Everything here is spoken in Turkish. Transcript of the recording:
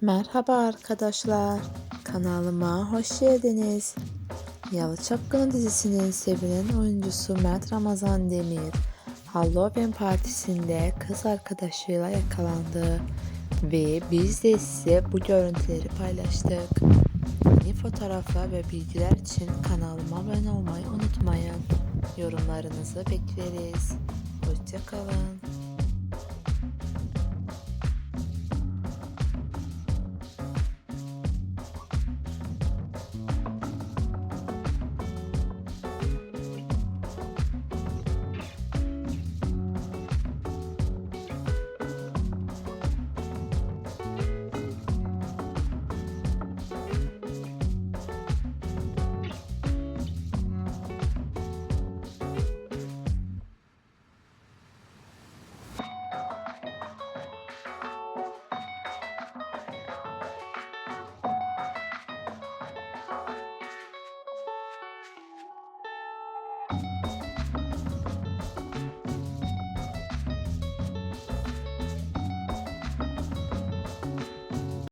Merhaba arkadaşlar. Kanalıma hoş geldiniz. Yalı Çapkını dizisinin sevilen oyuncusu Mert Ramazan Demir, Halloween partisinde kız arkadaşıyla yakalandı ve biz de size bu görüntüleri paylaştık. Yeni fotoğraflar ve bilgiler için kanalıma abone olmayı unutmayın. Yorumlarınızı bekleriz. Hoşçakalın.